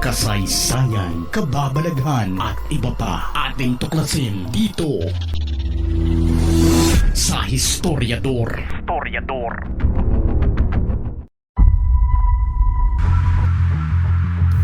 kasaysayan, kababalaghan at iba pa ating tuklasin dito sa Historiador. Historiador.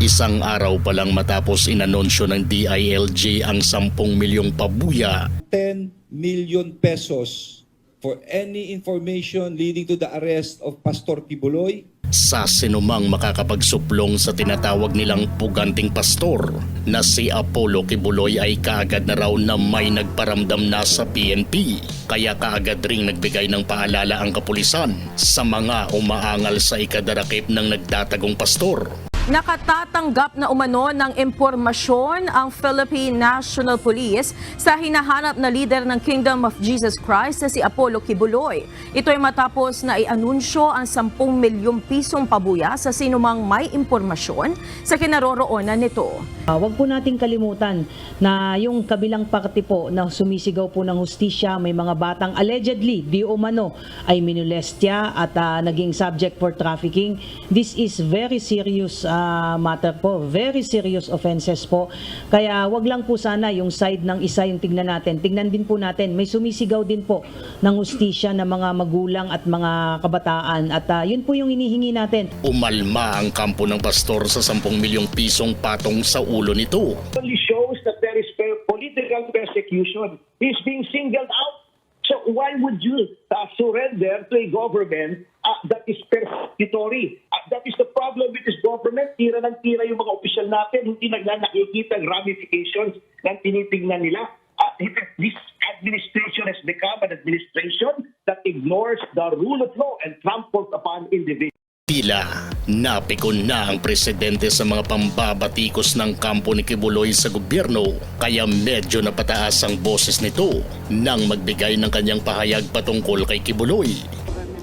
Isang araw pa lang matapos inanunsyo ng DILG ang 10 milyong pabuya 10 million pesos for any information leading to the arrest of Pastor Kibuloy. Sa sinumang makakapagsuplong sa tinatawag nilang puganting pastor na si Apollo Kibuloy ay kaagad na raw na may nagparamdam na sa PNP. Kaya kaagad ring nagbigay ng paalala ang kapulisan sa mga umaangal sa ikadarakip ng nagtatagong pastor. Nakatatanggap na umano ng impormasyon ang Philippine National Police sa hinahanap na lider ng Kingdom of Jesus Christ na si Apollo Kibuloy. Ito ay matapos na ianunsyo ang 10 milyong pisong pabuya sa sinumang may impormasyon sa kinaroroonan nito. Uh, wag po nating kalimutan na yung kabilang parte po na sumisigaw po ng hustisya, may mga batang allegedly, di umano, ay minulestya at ah, naging subject for trafficking. This is very serious ah, matter po, very serious offenses po. Kaya wag lang po sana yung side ng isa yung tignan natin. Tignan din po natin, may sumisigaw din po ng hustisya ng mga magulang at mga kabataan. At ah, yun po yung hinihingi natin. Umalma ang kampo ng pastor sa 10 milyong pisong patong sa ulo nito. only shows that there is political persecution. He's being singled out. So why would you uh, surrender to a government uh, that is persecutory? Uh, that is the problem with this government. Tira ng tira yung mga opisyal natin. Hindi nagla nakikita ang ramifications ng tinitingnan nila. Uh, this administration has become an administration that ignores the rule of law and tramples upon individuals. Tila napikon na ang presidente sa mga pambabatikos ng kampo ni Kibuloy sa gobyerno kaya medyo napataas ang boses nito nang magbigay ng kanyang pahayag patungkol kay Kibuloy.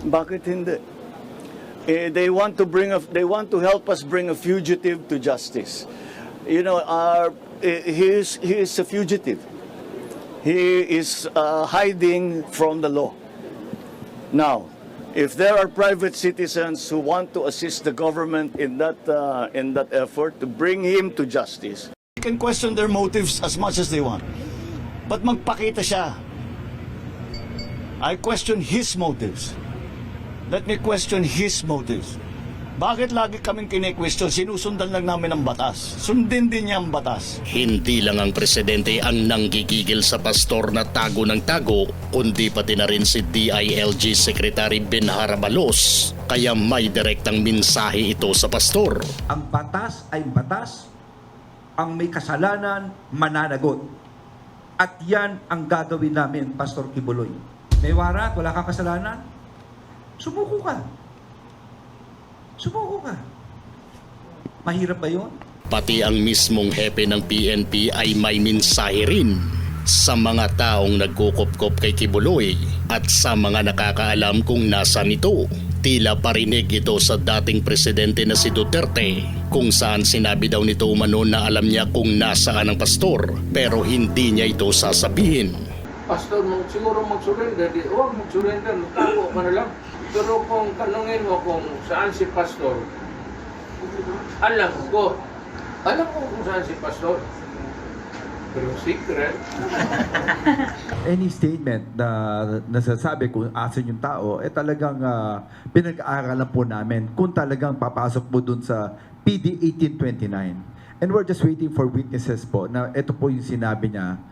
Bakit hindi? Eh, they want to bring a, they want to help us bring a fugitive to justice. You know, our eh, he is he is a fugitive. He is uh, hiding from the law. Now, if there are private citizens who want to assist the government in that uh, in that effort to bring him to justice, you can question their motives as much as they want. But magpakita siya. I question his motives. Let me question his motives. Bakit lagi kaming kine-question? Sinusundan lang namin ang batas. Sundin din niya ang batas. Hindi lang ang presidente ang nanggigigil sa pastor na tago ng tago, kundi pati na rin si DILG Secretary Ben Harabalos. Kaya may direktang mensahe ito sa pastor. ang batas ay batas, ang may kasalanan mananagot. At yan ang gagawin namin, Pastor Kibuloy. May warat, wala kang kasalanan, sumuko ka. Sumuko ka. Mahirap ba yun? Pati ang mismong hepe ng PNP ay may mensahe rin sa mga taong nagkukop-kop kay Kibuloy at sa mga nakakaalam kung nasa nito. Tila parinig ito sa dating presidente na si Duterte kung saan sinabi daw nito umano na alam niya kung nasaan ang pastor pero hindi niya ito sasabihin. pastor mag, siguro mag-surrender, di, huwag mag-surrender, magtago ka na lang. Pero kung tanungin mo kung saan si pastor, alam ko, alam ko kung saan si pastor. Pero secret, any statement na nasasabi kung asan yung tao, eh talagang ah, pinag-aaralan po namin kung talagang papasok po dun sa PD 1829. And we're just waiting for witnesses po na ito po yung sinabi niya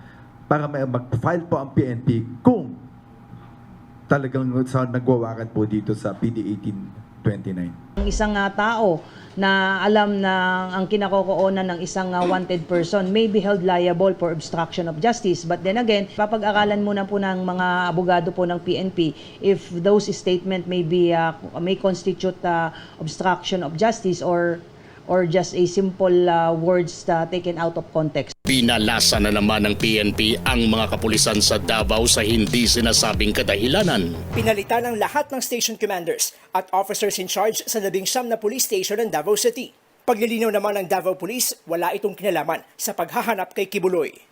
para mag-file po ang PNP kung talagang sa nagwawakan po dito sa PD 1829. Ang isang ah, tao na alam na ang kinakokoonan ng isang ah, wanted person may be held liable for obstruction of justice. But then again, papag-aralan muna po ng mga abogado po ng PNP if those statement may be ah, may constitute ah, obstruction of justice or or just a simple ah, words ah, taken out of context. Pinalasa na naman ng PNP ang mga kapulisan sa Davao sa hindi sinasabing kadahilanan. Pinalitan ang lahat ng station commanders at officers in charge sa labing siyam na police station ng Davao City. Paglilinaw naman ng Davao Police, wala itong kinalaman sa paghahanap kay Kibuloy.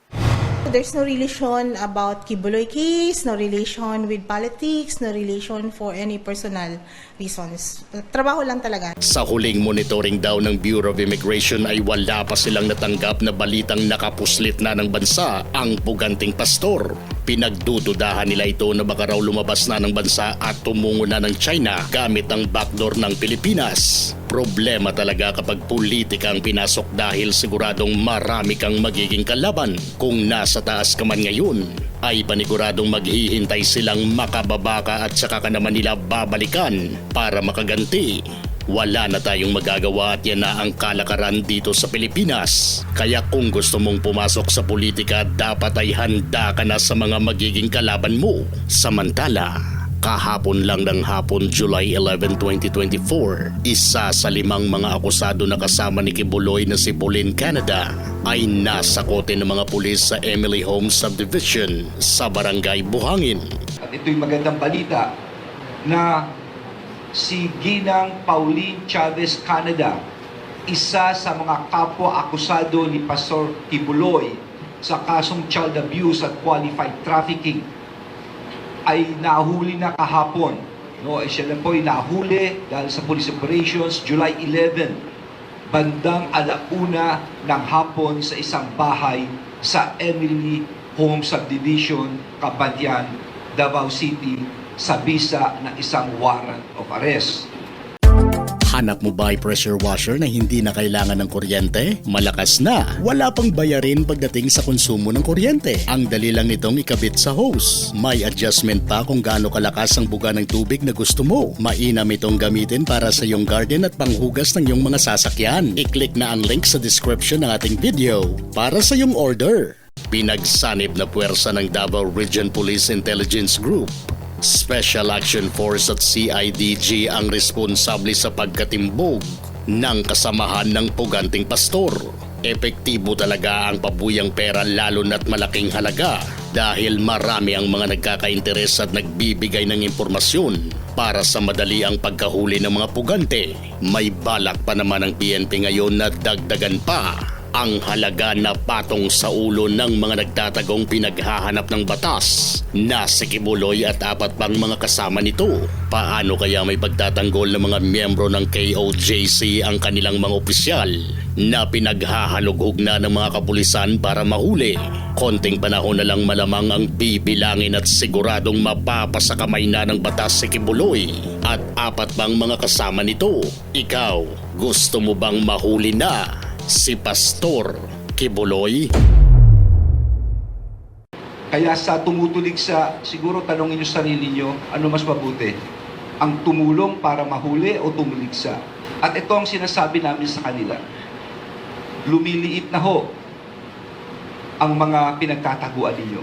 There's no relation about Kibuloy case, no relation with politics, no relation for any personal reasons. Trabaho lang talaga. Sa huling monitoring daw ng Bureau of Immigration ay wala pa silang natanggap na balitang nakapuslit na ng bansa ang puganting pastor. Pinagdududahan nila ito na baka raw lumabas na ng bansa at tumungo na ng China gamit ang backdoor ng Pilipinas. Problema talaga kapag politika ang pinasok dahil siguradong marami kang magiging kalaban. Kung nasa taas ka man ngayon, ay paniguradong maghihintay silang makababaka at saka ka naman nila babalikan para makaganti. Wala na tayong magagawa at yan na ang kalakaran dito sa Pilipinas. Kaya kung gusto mong pumasok sa politika, dapat ay handa ka na sa mga magiging kalaban mo. Samantala, Kahapon lang ng hapon, July 11, 2024, isa sa limang mga akusado na kasama ni Kibuloy na si Pauline Canada ay nasa kote ng mga pulis sa Emily Homes Subdivision sa Barangay Buhangin. At ito'y magandang balita na si Ginang Pauline Chavez Canada, isa sa mga kapwa akusado ni Pastor Kibuloy sa kasong child abuse at qualified trafficking ay nahuli na kahapon. No, eh, siya lang po ay nahuli dahil sa police operations July 11 bandang alauna ng hapon sa isang bahay sa Emily Home Subdivision, Kabantian, Davao City sa bisa ng isang warrant of arrest. Hanap mo ba ay pressure washer na hindi na kailangan ng kuryente? Malakas na. Wala pang bayarin pagdating sa konsumo ng kuryente. Ang dali lang nitong ikabit sa hose. May adjustment pa kung gaano kalakas ang buga ng tubig na gusto mo. Mainam itong gamitin para sa iyong garden at panghugas ng iyong mga sasakyan. I-click na ang link sa description ng ating video para sa iyong order. Pinagsanib na puwersa ng Davao Region Police Intelligence Group Special Action Force at CIDG ang responsable sa pagkatimbog ng kasamahan ng puganting pastor. Epektibo talaga ang pabuyang pera lalo na't malaking halaga dahil marami ang mga nagkakainteres at nagbibigay ng impormasyon para sa madali ang pagkahuli ng mga pugante. May balak pa naman ang PNP ngayon na dagdagan pa ang halaga na patong sa ulo ng mga nagtatagong pinaghahanap ng batas na si Kibuloy at apat pang mga kasama nito. Paano kaya may pagtatanggol ng mga miyembro ng KOJC ang kanilang mga opisyal na pinaghahalughog na ng mga kapulisan para mahuli? Konting panahon na lang malamang ang bibilangin at siguradong mapapasakamay na ng batas si Kibuloy at apat pang mga kasama nito. Ikaw, gusto mo bang mahuli na si Pastor Kibuloy? Kaya sa tumutulig sa, siguro tanongin nyo sarili nyo, ano mas mabuti? Ang tumulong para mahuli o tumuligsa? At ito ang sinasabi namin sa kanila. Lumiliit na ho ang mga pinagtataguan ninyo.